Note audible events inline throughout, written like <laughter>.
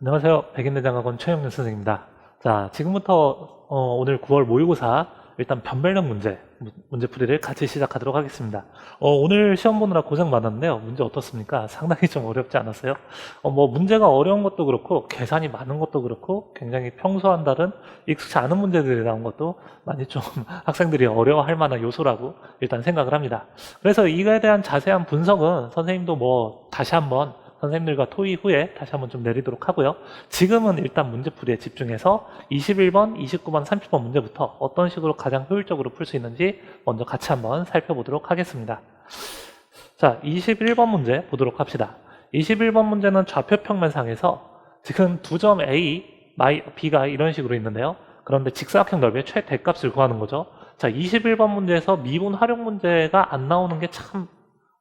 안녕하세요. 백인대 장학원 최영민 선생입니다. 자, 지금부터 어, 오늘 9월 모의고사 일단 변별력 문제, 무- 문제풀이를 같이 시작하도록 하겠습니다. 어, 오늘 시험 보느라 고생 많았는데요. 문제 어떻습니까? 상당히 좀 어렵지 않았어요? 어, 뭐 문제가 어려운 것도 그렇고 계산이 많은 것도 그렇고 굉장히 평소와는 다른 익숙치 않은 문제들이 나온 것도 많이 좀 <laughs> 학생들이 어려워할 만한 요소라고 일단 생각을 합니다. 그래서 이거에 대한 자세한 분석은 선생님도 뭐 다시 한번 선생님들과 토의 후에 다시 한번 좀 내리도록 하고요. 지금은 일단 문제풀이에 집중해서 21번, 29번, 30번 문제부터 어떤 식으로 가장 효율적으로 풀 수 있는지 먼저 같이 한번 살펴보도록 하겠습니다. 자, 21번 문제 보도록 합시다. 21번 문제는 좌표 평면상에서 지금 두 점 A, B가 이런 식으로 있는데요. 그런데 직사각형 넓이의 최대값을 구하는 거죠. 자, 21번 문제에서 미분 활용 문제가 안 나오는 게 참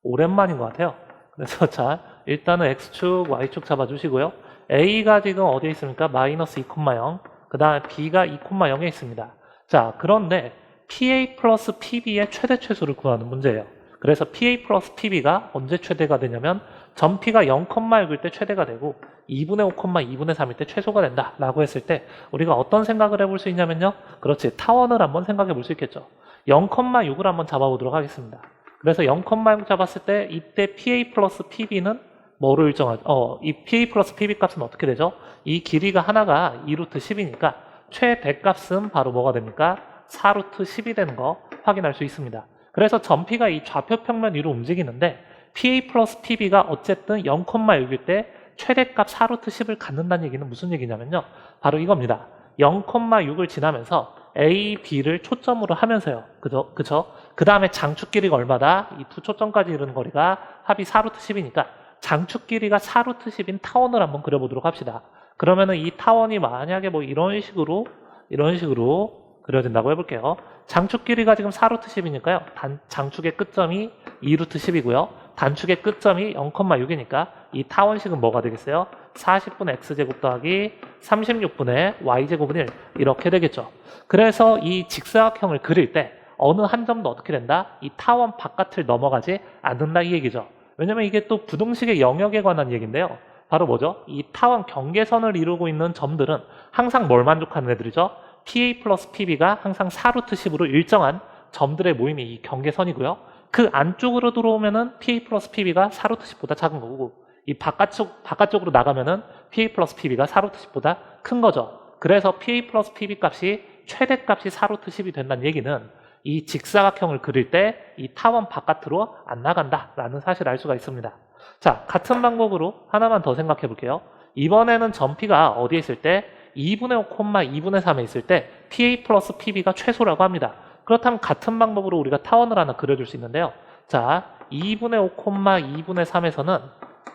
오랜만인 것 같아요. 그래서 <laughs> 자, 일단은 X축, Y축 잡아주시고요. A가 지금 어디에 있습니까? 마이너스 2,0. 그 다음에 B가 2,0에 있습니다. 자, 그런데 PA 플러스 PB의 최대 최소를 구하는 문제예요. 그래서 PA 플러스 PB가 언제 최대가 되냐면 점 P가 0,6일 때 최대가 되고 2분의 5, 2분의 3일 때 최소가 된다 라고 했을 때 우리가 어떤 생각을 해볼 수 있냐면요. 그렇지. 타원을 한번 생각해 볼 수 있겠죠. 0,6을 한번 잡아보도록 하겠습니다. 그래서 0,6 잡았을 때 이때 PA 플러스 PB는 뭐로 일정하죠? 어, 이 PA 플러스 PB 값은 어떻게 되죠? 이 길이가 하나가 2루트 10이니까 최대 값은 바로 뭐가 됩니까? 4루트 10이 되는 거 확인할 수 있습니다. 그래서 점 P가 이 좌표 평면 위로 움직이는데 PA 플러스 PB가 어쨌든 0,6일 때 최대값 4루트 10을 갖는다는 얘기는 무슨 얘기냐면요. 바로 이겁니다. 0,6을 지나면서 A, B를 초점으로 하면서요. 그죠? 그죠? 그 다음에 장축 길이가 얼마다? 이 두 초점까지 이르는 거리가 합이 4루트 10이니까 장축 길이가 4루트 10인 타원을 한번 그려보도록 합시다. 그러면은 이 타원이 만약에 뭐 이런 식으로, 이런 식으로 그려진다고 해볼게요. 장축 길이가 지금 4루트 10이니까요. 단, 장축의 끝점이 2루트 10이고요. 단축의 끝점이 0,6이니까 이 타원식은 뭐가 되겠어요? 40분의 x제곱 더하기 36분의 y제곱은 1 이렇게 되겠죠. 그래서 이 직사각형을 그릴 때 어느 한 점도 어떻게 된다? 이 타원 바깥을 넘어가지 않는다 이 얘기죠. 왜냐면 이게 또 부등식의 영역에 관한 얘기인데요. 바로 뭐죠? 이 타원 경계선을 이루고 있는 점들은 항상 뭘 만족하는 애들이죠? PA 플러스 PB가 항상 4루트 10으로 일정한 점들의 모임이 이 경계선이고요. 그 안쪽으로 들어오면은 PA 플러스 PB가 4루트 10보다 작은 거고 이 바깥쪽, 바깥쪽으로 나가면은 PA 플러스 PB가 4루트 10보다 큰 거죠. 그래서 PA 플러스 PB 값이 최대 값이 4루트 10이 된다는 얘기는 이 직사각형을 그릴 때 이 타원 바깥으로 안 나간다라는 사실을 알 수가 있습니다. 자, 같은 방법으로 하나만 더 생각해 볼게요. 이번에는 점 P가 어디에 있을 때 2분의 5, 2분의 3에 있을 때 PA 플러스 PB가 최소라고 합니다. 그렇다면 같은 방법으로 우리가 타원을 하나 그려줄 수 있는데요. 자, 2분의 5, 2분의 3에서는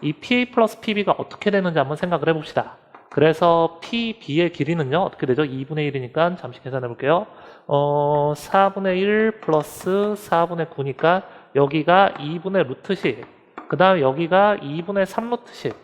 이 PA 플러스 PB가 어떻게 되는지 한번 생각을 해봅시다. 그래서 PB의 길이는요, 어떻게 되죠? 2분의 1이니까 잠시 계산해 볼게요. 어, 4분의 1 플러스 4분의 9니까 여기가 2분의 루트 10. 그 다음에 여기가 2분의 3 루트 10.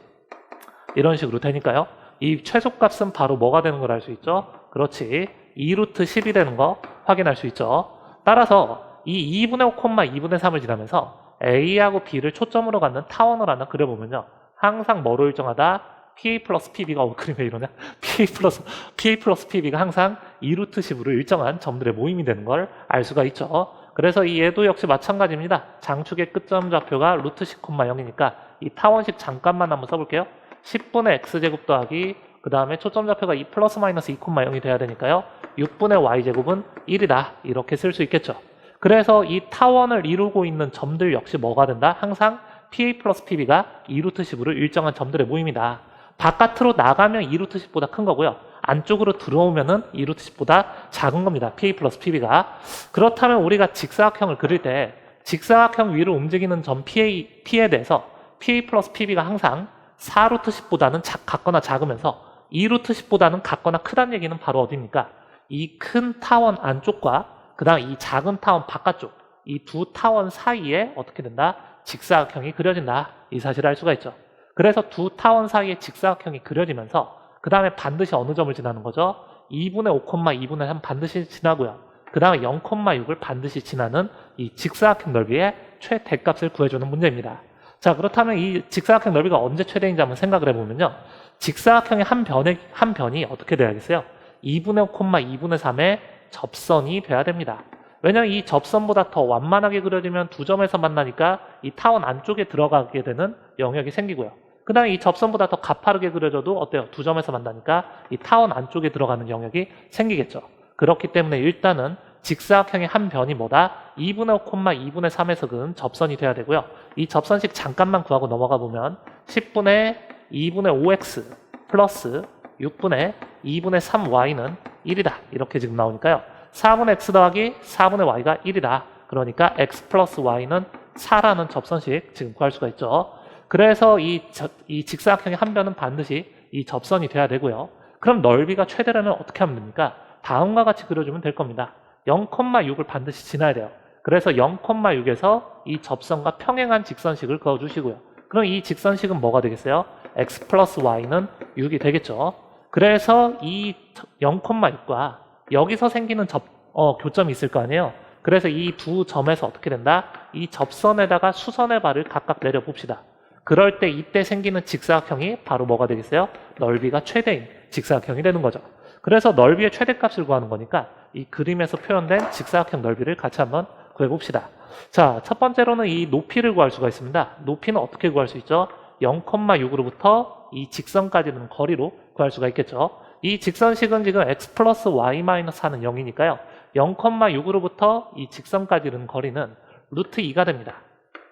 이런 식으로 되니까요. 이 최소값은 바로 뭐가 되는 걸 알 수 있죠? 그렇지. 2루트 10이 되는 거 확인할 수 있죠. 따라서 이 2분의 5, 2분의 3을 지나면서 A하고 B를 초점으로 갖는 타원을 하나 그려보면요. 항상 뭐로 일정하다? PA 플러스 PB가 어, 그림에 이러냐? <laughs> PA 플러스, PA 플러스 PB가 항상 2루트 10으로 일정한 점들의 모임이 되는 걸 알 수가 있죠. 그래서 이 얘도 역시 마찬가지입니다. 장축의 끝점 좌표가 루트 10, 0이니까 이 타원식 잠깐만 한번 써볼게요. 10분의 x제곱 더하기 그 다음에 초점 좌표가 2 플러스 마이너스 2,0이 돼야 되니까요. 6분의 y제곱은 1이다. 이렇게 쓸 수 있겠죠. 그래서 이 타원을 이루고 있는 점들 역시 뭐가 된다? 항상 PA 플러스 PB가 2루트 10으로 일정한 점들의 모임이다. 바깥으로 나가면 2루트 10보다 큰 거고요. 안쪽으로 들어오면은 2루트 10보다 작은 겁니다. PA 플러스 PB가. 그렇다면 우리가 직사각형을 그릴 때 직사각형 위로 움직이는 점 PA, P에 대해서 PA 플러스 PB가 항상 4루트 10보다는 작, 같거나 작으면서 2루트 10보다는 같거나 크다는 얘기는 바로 어디입니까? 이 큰 타원 안쪽과 그 다음 이 작은 타원 바깥쪽 이 두 타원 사이에 어떻게 된다? 직사각형이 그려진다. 이 사실을 알 수가 있죠. 그래서 두 타원 사이에 직사각형이 그려지면서 그 다음에 반드시 어느 점을 지나는 거죠? 2분의 5, 2분의 3 반드시 지나고요. 그 다음에 0,6을 반드시 지나는 이 직사각형 넓이의 최대값을 구해주는 문제입니다. 자, 그렇다면 이 직사각형 넓이가 언제 최대인지 한번 생각을 해보면요. 직사각형의 한 변의, 한 변이 어떻게 돼야겠어요? 2분의 5, 2분의 3의 접선이 돼야 됩니다. 왜냐면 이 접선보다 더 완만하게 그려지면 두 점에서 만나니까 이 타원 안쪽에 들어가게 되는 영역이 생기고요. 그 다음에 이 접선보다 더 가파르게 그려져도 어때요? 두 점에서 만나니까 이 타원 안쪽에 들어가는 영역이 생기겠죠. 그렇기 때문에 일단은 직사각형의 한 변이 뭐다? 2분의 5, 2분의 3에서 그은 접선이 돼야 되고요. 이 접선식 잠깐만 구하고 넘어가 보면 10분의 2분의 5x 플러스 6분의 2분의 3y는 1이다. 이렇게 지금 나오니까요. 4분의 x 더하기 4분의 y가 1이다. 그러니까 x 플러스 y는 4라는 접선식 지금 구할 수가 있죠. 그래서 이, 저- 이 직사각형의 한 변은 반드시 이 접선이 돼야 되고요. 그럼 넓이가 최대라면 어떻게 하면 됩니까? 다음과 같이 그려주면 될 겁니다. 0,6을 반드시 지나야 돼요. 그래서 0,6에서 이 접선과 평행한 직선식을 그어주시고요. 그럼 이 직선식은 뭐가 되겠어요? x 플러스 y는 6이 되겠죠. 그래서 이 0,6과 여기서 생기는 접, 어, 교점이 있을 거 아니에요. 그래서 이 두 점에서 어떻게 된다? 이 접선에다가 수선의 발을 각각 내려 봅시다. 그럴 때 이때 생기는 직사각형이 바로 뭐가 되겠어요? 넓이가 최대인 직사각형이 되는 거죠. 그래서 넓이의 최대값을 구하는 거니까 이 그림에서 표현된 직사각형 넓이를 같이 한번 구해봅시다. 자, 첫 번째로는 이 높이를 구할 수가 있습니다. 높이는 어떻게 구할 수 있죠? 0,6으로부터 이 직선까지는 거리로 구할 수가 있겠죠. 이 직선식은 지금 x 플러스 y 마이너스 4는 0이니까요. 0,6으로부터 이 직선까지는 거리는 루트 2가 됩니다.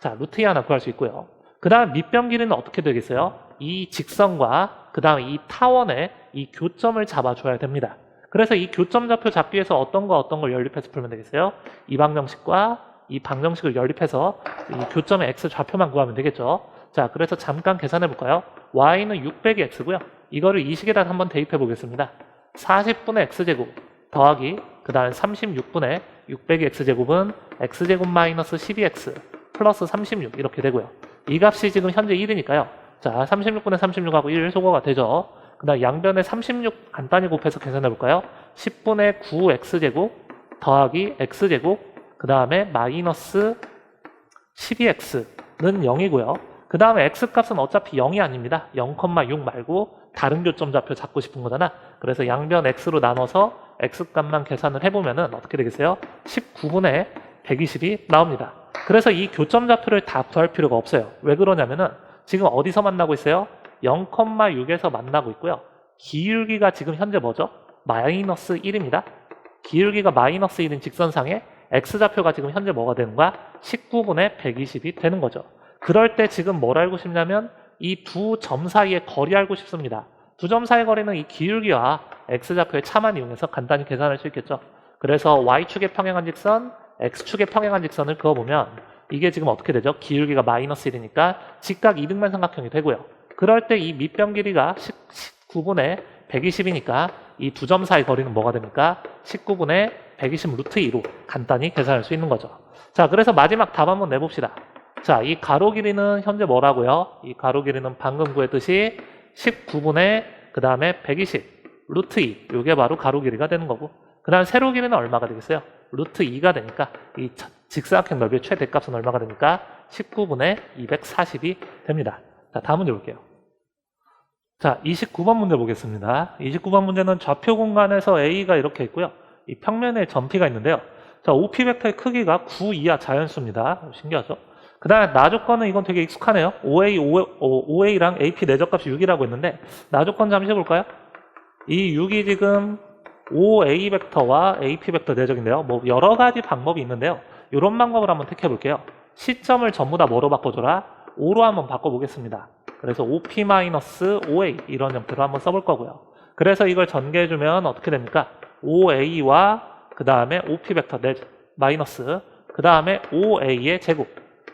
자, 루트 2 하나 구할 수 있고요. 그 다음 밑변 길이는 어떻게 되겠어요? 이 직선과 그 다음 이 타원의 이 교점을 잡아줘야 됩니다. 그래서 이 교점 좌표 잡기 위해서 어떤 거 어떤 걸 연립해서 풀면 되겠어요? 이 방정식과 이 방정식을 연립해서 이 교점의 x 좌표만 구하면 되겠죠. 자, 그래서 잠깐 계산해 볼까요? y는 600이 x고요. 이거를 이 식에다 한번 대입해 보겠습니다. 40분의 x제곱 더하기 그 다음 36분의 600의 x제곱은 x제곱 마이너스 12x 플러스 36 이렇게 되고요. 이 값이 지금 현재 1이니까요. 자, 36분의 36하고 1 소거가 되죠. 그 다음 양변에 36 간단히 곱해서 계산해 볼까요? 10분의 9x제곱 더하기 x제곱 그 다음에 마이너스 12x는 0이고요. 그 다음에 x값은 어차피 0이 아닙니다. 0,6 말고 다른 교점 좌표 잡고 싶은 거잖아. 그래서 양변 x로 나눠서 x값만 계산을 해보면 은 어떻게 되겠어요? 19분의 120이 나옵니다. 그래서 이 교점 좌표를 다 구할 필요가 없어요. 왜 그러냐면은 지금 어디서 만나고 있어요? 0,6에서 만나고 있고요. 기울기가 지금 현재 뭐죠? 마이너스 1입니다. 기울기가 마이너스 1인 직선상에 x좌표가 지금 현재 뭐가 되는 거야? 19분의 120이 되는 거죠. 그럴 때 지금 뭘 알고 싶냐면 이 두 점 사이의 거리 알고 싶습니다. 두 점 사이의 거리는 이 기울기와 x좌표의 차만 이용해서 간단히 계산할 수 있겠죠. 그래서 y축의 평행한 직선, x축의 평행한 직선을 그어보면 이게 지금 어떻게 되죠? 기울기가 마이너스 1이니까 직각 이등변 삼각형이 되고요. 그럴 때 이 밑변 길이가 19분의 120이니까 이 두 점 사이 거리는 뭐가 됩니까? 19분의 120 루트 2로 간단히 계산할 수 있는 거죠. 자, 그래서 마지막 답 한번 내봅시다. 자, 이 가로 길이는 현재 뭐라고요? 이 가로 길이는 방금 구했듯이 19분의 그 다음에 120 루트 2 이게 바로 가로 길이가 되는 거고 그 다음 세로 길이는 얼마가 되겠어요? 루트 2가 되니까 이 차- 직사각형 넓이의 최대값은 얼마가 됩니까? 19분의 240이 됩니다. 자, 다음 문제 볼게요. 자, 29번 문제 보겠습니다. 29번 문제는 좌표 공간에서 A가 이렇게 있고요. 이 평면에 점피가 있는데요. 자, OP 벡터의 크기가 9 이하 자연수입니다. 신기하죠? 그 다음에 나조건은 이건 되게 익숙하네요. OA, OA, 랑 AP 내적값이 6이라고 했는데 나조건 잠시 해볼까요? 이 6이 지금 OA 벡터와 AP 벡터 내적인데요. 뭐 여러 가지 방법이 있는데요. 이런 방법을 한번 택해 볼게요. 시점을 전부 다 뭐로 바꿔줘라? 5로 한번 바꿔보겠습니다. 그래서 OP-OA 이런 형태로 한번 써볼 거고요. 그래서 이걸 전개해주면 어떻게 됩니까? OA와 그 다음에 OP 벡터 내 마이너스 그 다음에 OA의 제곱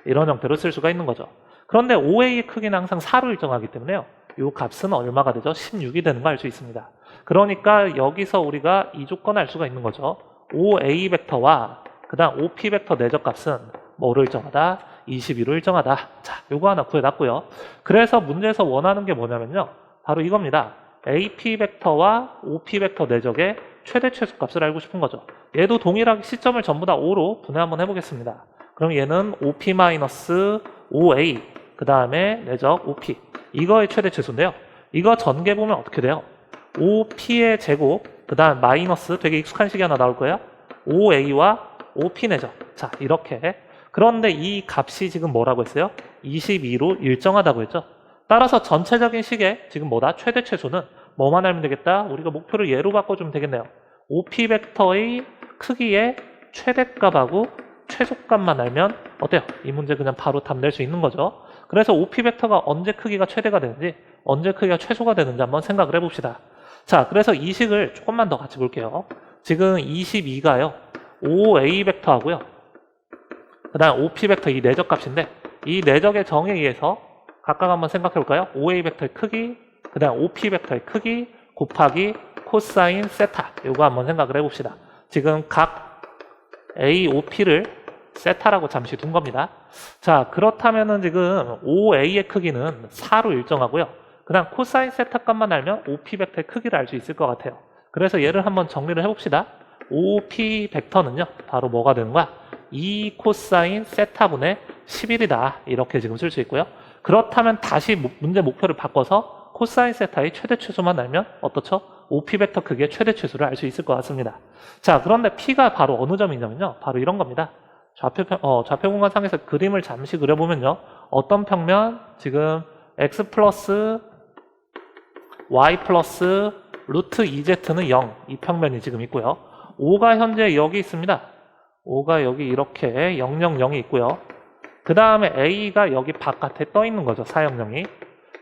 이런 형태로 쓸 수가 있는 거죠. 그런데 OA의 크기는 항상 4로 일정하기 때문에요. 이 값은 얼마가 되죠? 16이 되는 거알수 있습니다. 그러니까 여기서 우리가 이 조건을 알 수가 있는 거죠. OA 벡터와 그 다음 OP 벡터 내적 값은 뭐로 일정하다? 22로 일정하다. 자, 요거 하나 구해놨고요. 그래서 문제에서 원하는 게 뭐냐면요. 바로 이겁니다. AP 벡터와 OP 벡터 내적의 최대 최소 값을 알고 싶은 거죠. 얘도 동일하게 시점을 전부 다 5로 분해 한번 해보겠습니다. 그럼 얘는 OP-OA 그그 다음에 내적 OP. 이거의 최대 최소인데요. 이거 전개 보면 어떻게 돼요? OP의 제곱, 그 다음 마이너스 되게 익숙한 식이 하나 나올 거예요. OA와 OP 내적. 자, 이렇게. 그런데 이 값이 지금 뭐라고 했어요? 22로 일정하다고 했죠. 따라서 전체적인 식의 지금 뭐다? 최대 최소는 뭐만 알면 되겠다? 우리가 목표를 예로 바꿔주면 되겠네요. OP 벡터의 크기의 최대값하고 최소값만 알면 어때요? 이 문제 그냥 바로 답낼 수 있는 거죠. 그래서 OP 벡터가 언제 크기가 최대가 되는지 언제 크기가 최소가 되는지 한번 생각을 해봅시다. 자, 그래서 이 식을 조금만 더 같이 볼게요. 지금 22가요. OA 벡터 하고요. 그 다음 OP 벡터 이 내적 값인데 이 내적의 정에 의해서 각각 한번 생각해 볼까요? OA 벡터의 크기, 그 다음 OP 벡터의 크기 곱하기 코사인 세타 이거 한번 생각을 해봅시다. 지금 각 A, OP를 세타라고 잠시 둔 겁니다. 자 그렇다면은 지금 OA의 크기는 4로 일정하고요. 그 다음 코사인 세타 값만 알면 OP 벡터의 크기를 알 수 있을 것 같아요. 그래서 얘를 한번 정리를 해봅시다. OP 벡터는요 바로 뭐가 되는 거야? 2 코사인 세타분의 11이다 이렇게 지금 쓸 수 있고요. 그렇다면 다시 모- 문제 목표를 바꿔서 코사인 세타의 최대 최소만 알면 어떻죠? OP 벡터 크기의 최대 최소를 알 수 있을 것 같습니다. 자, 그런데 P가 바로 어느 점이냐면요. 바로 이런 겁니다. 좌표, 평- 어, 좌표 공간상에서 그림을 잠시 그려보면요. 어떤 평면? 지금 X 플러스 Y 플러스 루트 2Z는 0. 이 평면이 지금 있고요. 5가 현재 여기 있습니다. 5가 여기 이렇게 000이 있고요. 그 다음에 A가 여기 바깥에 떠 있는 거죠. 400이.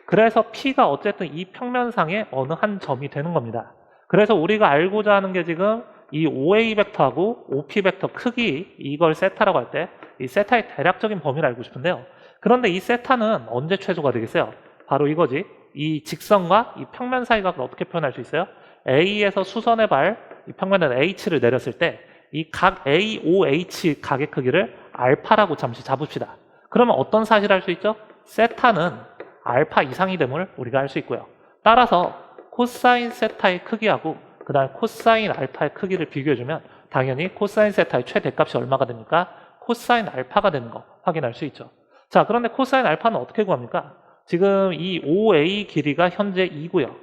그래서 P가 어쨌든 이 평면상의 어느 한 점이 되는 겁니다. 그래서 우리가 알고자 하는 게 지금 이 OA 벡터하고 OP 벡터 크기 이걸 세타라고 할 때 이 세타의 대략적인 범위를 알고 싶은데요. 그런데 이 세타는 언제 최소가 되겠어요? 바로 이거지. 이 직선과 이 평면 사이각을 어떻게 표현할 수 있어요? A에서 수선의 발, 이 평면은 H를 내렸을 때 이 각 AOH 각의 크기를 알파라고 잠시 잡읍시다. 그러면 어떤 사실을 알수 있죠? 세타는 알파 이상이 됨을 우리가 알 수 있고요. 따라서 코사인 세타의 크기하고 그 다음 코사인 알파의 크기를 비교해주면 당연히 코사인 세타의 최대값이 얼마가 됩니까? 코사인 알파가 되는 거 확인할 수 있죠. 자, 그런데 코사인 알파는 어떻게 구합니까? 지금 이 OA 길이가 현재 2고요.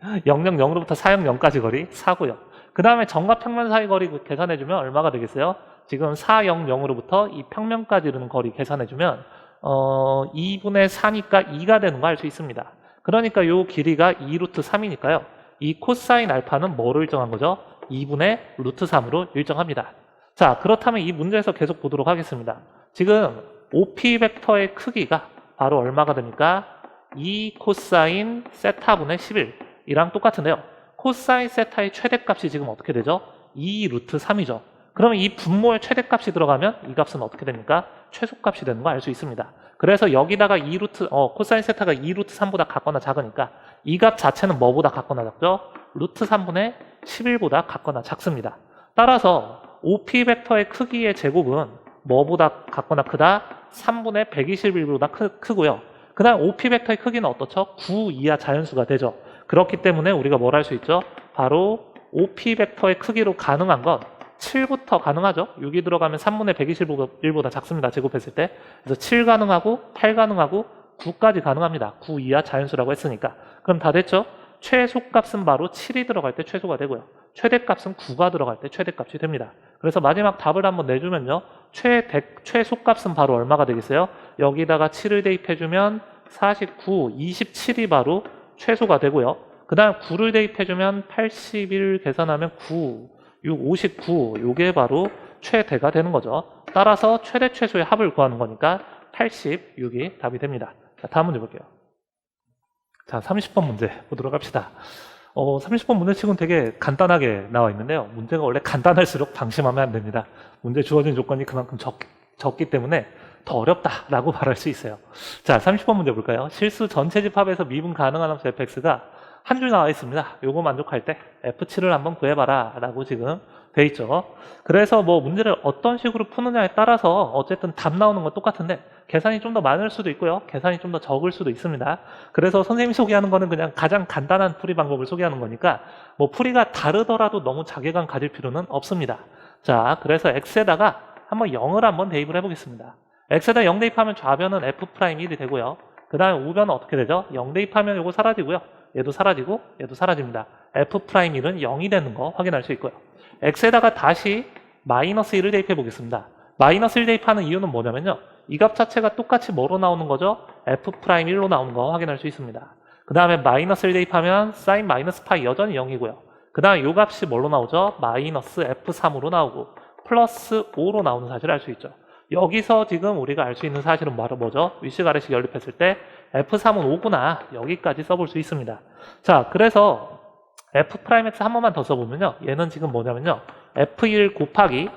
아, 이 000으로부터 400까지 거리 4고요. 그 다음에 정과 평면 사이 거리 계산해주면 얼마가 되겠어요? 지금 400으로부터 이 평면까지 이르는 거리 계산해주면 어, 2분의 4니까 2가 되는 거 알 수 있습니다. 그러니까 요 길이가 2 루트 3이니까요. 이 코사인 알파는 뭐로 일정한 거죠? 2분의 루트 3으로 일정합니다. 자, 그렇다면 이 문제에서 계속 보도록 하겠습니다. 지금 OP 벡터의 크기가 바로 얼마가 됩니까? 2 코사인 세타분의 11이랑 똑같은데요. 코사인 세타의 최대값이 지금 어떻게 되죠? 2 루트 3이죠. 그러면 이 분모의 최대값이 들어가면 이 값은 어떻게 됩니까? 최소값이 되는 거 알 수 있습니다. 그래서 여기다가 2 루트, 어, 코사인 세타가 2 루트 3보다 같거나 작으니까 이 값 자체는 뭐보다 같거나 작죠? 루트 3분의 11보다 같거나 작습니다. 따라서 OP 벡터의 크기의 제곱은 뭐보다 같거나 크다? 3분의 121보다 크, 크고요. 그 다음 OP 벡터의 크기는 어떻죠? 9 이하 자연수가 되죠. 그렇기 때문에 우리가 뭘 할 수 있죠? 바로 OP 벡터의 크기로 가능한 건 7부터 가능하죠. 6이 들어가면 3분의 121보다 작습니다. 제곱했을 때. 그래서 7 가능하고 8 가능하고 9까지 가능합니다. 9 이하 자연수라고 했으니까. 그럼 다 됐죠? 최소값은 바로 7이 들어갈 때 최소가 되고요. 최대값은 9가 들어갈 때 최대값이 됩니다. 그래서 마지막 답을 한번 내주면요. 최대, 최소값은 바로 얼마가 되겠어요? 여기다가 7을 대입해주면 49, 27이 바로 최소가 되고요. 그 다음 9를 대입해주면 81 계산하면 9, 6, 59 요게 바로 최대가 되는 거죠. 따라서 최대 최소의 합을 구하는 거니까 86이 답이 됩니다. 자, 다음 문제 볼게요. 자, 30번 문제 보도록 합시다. 어, 30번 문제 치고는 되게 간단하게 나와 있는데요. 문제가 원래 간단할수록 방심하면 안 됩니다. 문제 주어진 조건이 그만큼 적, 적기 때문에 더 어렵다라고 <laughs> 말할 수 있어요. 자, 30번 문제 볼까요? 실수 전체 집합에서 미분 가능한 함수 fx가 한 줄 나와 있습니다. 요거 만족할 때 f7을 한번 구해봐라 라고 지금 돼 있죠. 그래서 뭐 문제를 어떤 식으로 푸느냐에 따라서 어쨌든 답 나오는 건 똑같은데 계산이 좀 더 많을 수도 있고요. 계산이 좀 더 적을 수도 있습니다. 그래서 선생님이 소개하는 거는 그냥 가장 간단한 풀이 방법을 소개하는 거니까 뭐 풀이가 다르더라도 너무 자괴감 가질 필요는 없습니다. 자, 그래서 x에다가 한번 0을 한번 대입을 해보겠습니다. x에다 0 대입하면 좌변은 f 프라임 1이 되고요. 그 다음에 우변은 어떻게 되죠? 0 대입하면 이거 사라지고요. 얘도 사라지고 얘도 사라집니다. f 프라임 1은 0이 되는 거 확인할 수 있고요. x에다가 다시 마이너스 1을 대입해 보겠습니다. 마이너스 1 대입하는 이유는 뭐냐면요. 이 값 자체가 똑같이 뭐로 나오는 거죠? f 프라임 1로 나오는 거 확인할 수 있습니다. 그 다음에 마이너스 1 대입하면 사인 마이너스 파이 여전히 0이고요. 그 다음에 이 값이 뭘로 나오죠? 마이너스 f3으로 나오고 플러스 5로 나오는 사실을 알 수 있죠. 여기서 지금 우리가 알 수 있는 사실은 바로 뭐죠? 위시 가래식 연립했을 때 f3은 5구나 여기까지 써볼 수 있습니다. 자, 그래서 f 프라임 x 한 번만 더 써보면요. 얘는 지금 뭐냐면요. f1 곱하기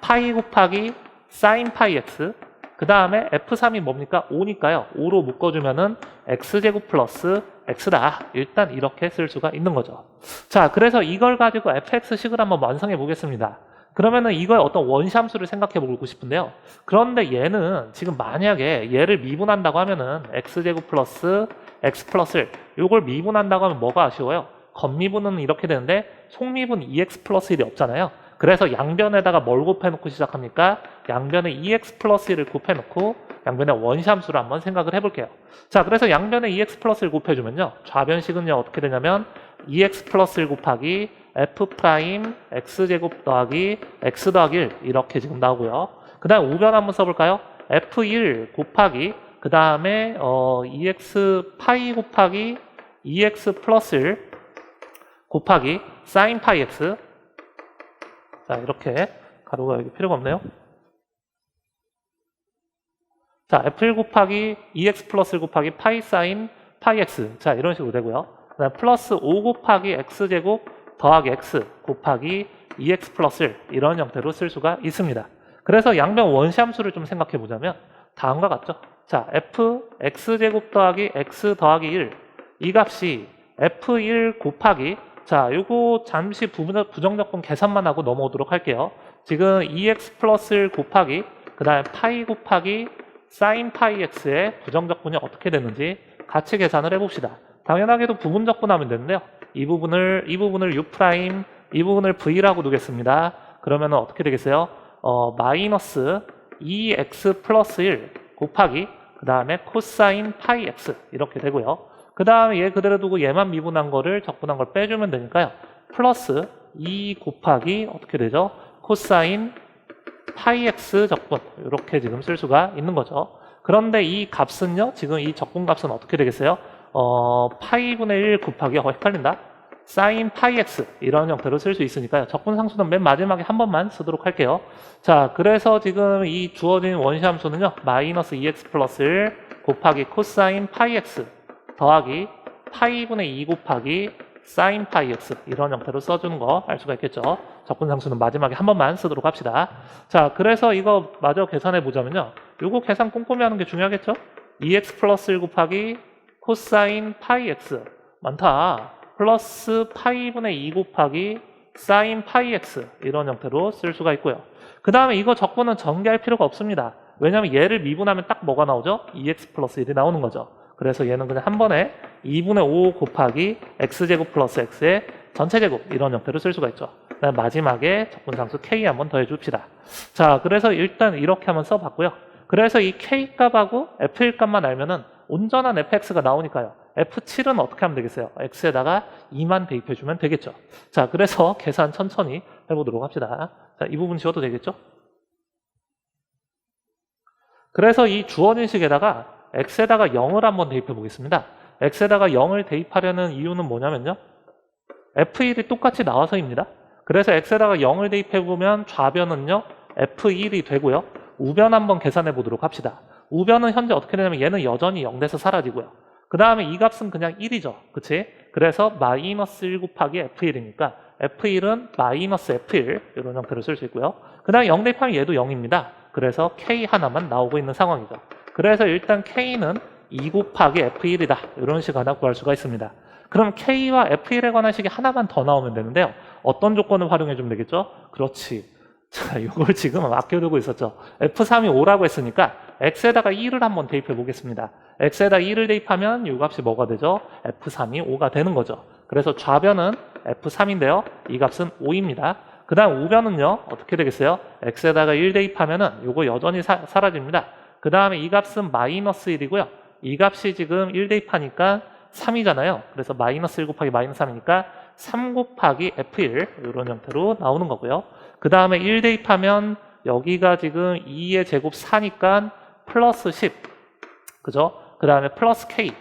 파이 곱하기 사인 파이 x 그 다음에 f3이 뭡니까? 5니까요. 5로 묶어주면은 x제곱 플러스 x다. 일단 이렇게 쓸 수가 있는 거죠. 자, 그래서 이걸 가지고 fx식을 한번 완성해 보겠습니다. 그러면은 이거의 어떤 원시함수를 생각해 보고 싶은데요. 그런데 얘는 지금 만약에 얘를 미분한다고 하면은 x제곱 플러스 x 플러스 1 요걸 미분한다고 하면 뭐가 아쉬워요? 겉미분은 이렇게 되는데 속미분 2x 플러스 1이 없잖아요. 그래서 양변에다가 뭘 곱해놓고 시작합니까? 양변에 2x 플러스 1을 곱해놓고 양변에 원시함수를 한번 생각을 해볼게요. 자, 그래서 양변에 2x 플러스 1 곱해주면요. 좌변식은요 어떻게 되냐면 2x 플러스 1 곱하기 f 프라임 x제곱 더하기 x 더하기 1 이렇게 지금 나오고요. 그 다음 우변 한번 써볼까요? f1 곱하기 그 다음에 어, 2x 파이 곱하기 2x 플러스 1 곱하기 사인 파이 x 자 이렇게 가로가 여기 필요가 없네요. 자 f1 곱하기 2x 플러스 1 곱하기 파이 사인 파이 x 자 이런 식으로 되고요. 그다음 플러스 5 곱하기 x제곱 더하기 x 곱하기 2x 플러스 1 이런 형태로 쓸 수가 있습니다. 그래서 양변 원시함수를 좀 생각해 보자면 다음과 같죠. 자 f x제곱 더하기 x 더하기 1 이 값이 f1 곱하기 자 요거 잠시 부정적분 계산만 하고 넘어오도록 할게요. 지금 2x 플러스 1 곱하기 그 다음에 파이 곱하기 사인 파이 x의 부정적분이 어떻게 되는지 같이 계산을 해봅시다. 당연하게도 부분적분하면 되는데요. 이 부분을 이 부분을 u 프라임 이 부분을 v라고 두겠습니다. 그러면 어떻게 되겠어요? 어, 마이너스 2x 플러스 1 곱하기 그 다음에 코사인 파이 x 이렇게 되고요. 그 다음에 얘 그대로 두고 얘만 미분한 거를 적분한 걸 빼주면 되니까요. 플러스 2 곱하기 어떻게 되죠? 코사인 파이 x 적분 이렇게 지금 쓸 수가 있는 거죠. 그런데 이 값은요. 지금 이 적분 값은 어떻게 되겠어요? 어, 파이 분의 1 곱하기 어, 헷갈린다. 사인 파이 x 이런 형태로 쓸 수 있으니까요. 적분 상수는 맨 마지막에 한 번만 쓰도록 할게요. 자, 그래서 지금 이 주어진 원시 함수는요. 마이너스 2x 플러스 1 곱하기 코사인 파이 x 더하기 파이분의 2 곱하기 사인 파이 x 이런 형태로 써주는 거 알 수가 있겠죠. 적분 상수는 마지막에 한 번만 쓰도록 합시다. 자, 그래서 이거 마저 계산해 보자면요. 요거 계산 꼼꼼히 하는 게 중요하겠죠? 2x 플러스 1 곱하기 코사인 파이 x 많다. 플러스 파이분의 2 곱하기 사인 파이 x 이런 형태로 쓸 수가 있고요. 그 다음에 이거 적분은 전개할 필요가 없습니다. 왜냐하면 얘를 미분하면 딱 뭐가 나오죠? 2x 플러스 1이 나오는 거죠. 그래서 얘는 그냥 한 번에 2분의 5 곱하기 x제곱 플러스 x의 전체 제곱 이런 형태로 쓸 수가 있죠. 그다음 마지막에 적분상수 k 한번 더해 줍시다. 자, 그래서 일단 이렇게 한번 써봤고요. 그래서 이 k 값하고 f1 값만 알면은 온전한 fx가 나오니까요. f7은 어떻게 하면 되겠어요? x에다가 2만 대입해 주면 되겠죠. 자, 그래서 계산 천천히 해보도록 합시다. 자, 이 부분 지워도 되겠죠? 그래서 이 주어진 식에다가 x에다가 0을 한번 대입해 보겠습니다. x에다가 0을 대입하려는 이유는 뭐냐면요. f1이 똑같이 나와서입니다. 그래서 x에다가 0을 대입해 보면 좌변은요. f1이 되고요. 우변 한번 계산해 보도록 합시다. 우변은 현재 어떻게 되냐면 얘는 여전히 0 돼서 사라지고요. 그 다음에 이 값은 그냥 1이죠. 그치? 그래서 마이너스 1 곱하기 f1이니까 f1은 마이너스 f1 이런 형태로 쓸 수 있고요. 그 다음에 0 대입하면 얘도 0입니다. 그래서 k 하나만 나오고 있는 상황이죠. 그래서 일단 k는 2 곱하기 f1이다. 이런 식 하나 구할 수가 있습니다. 그럼 k와 f1에 관한 식이 하나만 더 나오면 되는데요. 어떤 조건을 활용해 주면 되겠죠? 그렇지. <laughs> 자, 이걸 지금 아껴두고 있었죠. F3이 5라고 했으니까 X에다가 2를 한번 대입해 보겠습니다. X에다 2를 대입하면 이 값이 뭐가 되죠? F3이 5가 되는 거죠. 그래서 좌변은 F3인데요. 이 값은 5입니다. 그 다음 우변은요. 어떻게 되겠어요? X에다가 1 대입하면 은 이거 여전히 사, 사라집니다. 그 다음에 이 값은 마이너스 1이고요. 이 값이 지금 1 대입하니까 3이잖아요. 그래서 마이너스 1 곱하기 마이너스 3이니까 3 곱하기 F1 이런 형태로 나오는 거고요. 그 다음에 1 대입하면 여기가 지금 2의 제곱 4니까 플러스 10 그죠? 그 다음에 플러스 K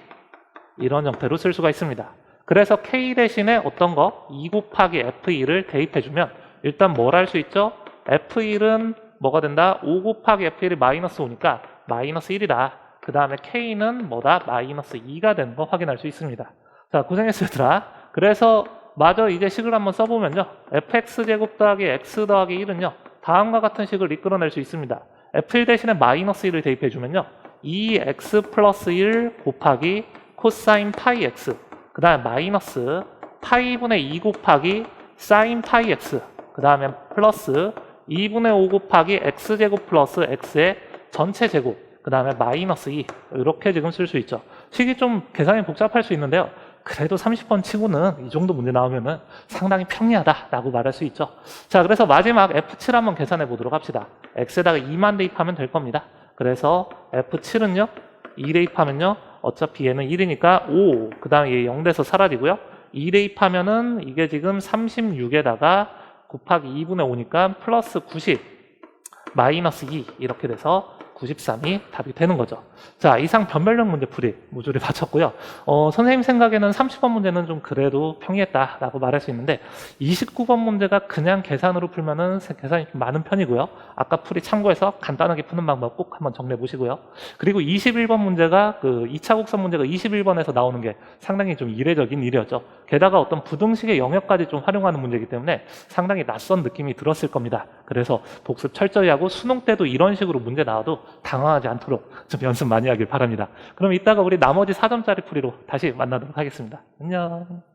이런 형태로 쓸 수가 있습니다. 그래서 K 대신에 어떤 거? 2 곱하기 F1을 대입해주면 일단 뭘 할 수 있죠? F1은 뭐가 된다? 5 곱하기 F1이 마이너스 5니까 마이너스 1이다. 그 다음에 K는 뭐다? 마이너스 2가 되는 거 확인할 수 있습니다. 자, 얘들아. 그래서 마저 이제 식을 한번 써보면요. fx제곱 더하기 x 더하기 1은요. 다음과 같은 식을 이끌어낼 수 있습니다. f1 대신에 마이너스 1을 대입해주면요. 2x 플러스 1 곱하기 코사인 파이 x 그 다음에 마이너스 파이분의 2 곱하기 사인 파이 x 그 다음에 플러스 2분의 5 곱하기 x제곱 플러스 x의 전체 제곱 그 다음에 마이너스 2 이렇게 지금 쓸 수 있죠. 식이 좀 계산이 복잡할 수 있는데요. 그래도 30번 치고는 이 정도 문제 나오면은 상당히 평이하다라고 말할 수 있죠. 자, 그래서 마지막 F7 한번 계산해 보도록 합시다. X에다가 2만 대입하면 될 겁니다. 그래서 F7은요, 2 대입하면요, 어차피 얘는 1이니까 5, 그 다음에 얘 0돼서 사라지고요. 2 대입하면은 이게 지금 36에다가 곱하기 2분의 5니까 플러스 90, 마이너스 2 이렇게 돼서 93이 답이 되는 거죠. 자, 이상 변별력 문제 풀이 모조리 마쳤고요. 어, 선생님 생각에는 30번 문제는 좀 그래도 평이했다라고 말할 수 있는데 29번 문제가 그냥 계산으로 풀면은 계산이 좀 많은 편이고요. 아까 풀이 참고해서 간단하게 푸는 방법 꼭 한번 정리해 보시고요. 그리고 21번 문제가 그 2차 곡선 문제가 21번에서 나오는 게 상당히 좀 이례적인 일이었죠. 게다가 어떤 부등식의 영역까지 좀 활용하는 문제이기 때문에 상당히 낯선 느낌이 들었을 겁니다. 그래서 복습 철저히 하고 수능 때도 이런 식으로 문제 나와도 당황하지 않도록 <laughs> 좀 연습 많이 하길 바랍니다. 그럼 이따가 우리 나머지 4점짜리 풀이로 다시 만나도록 하겠습니다. 안녕.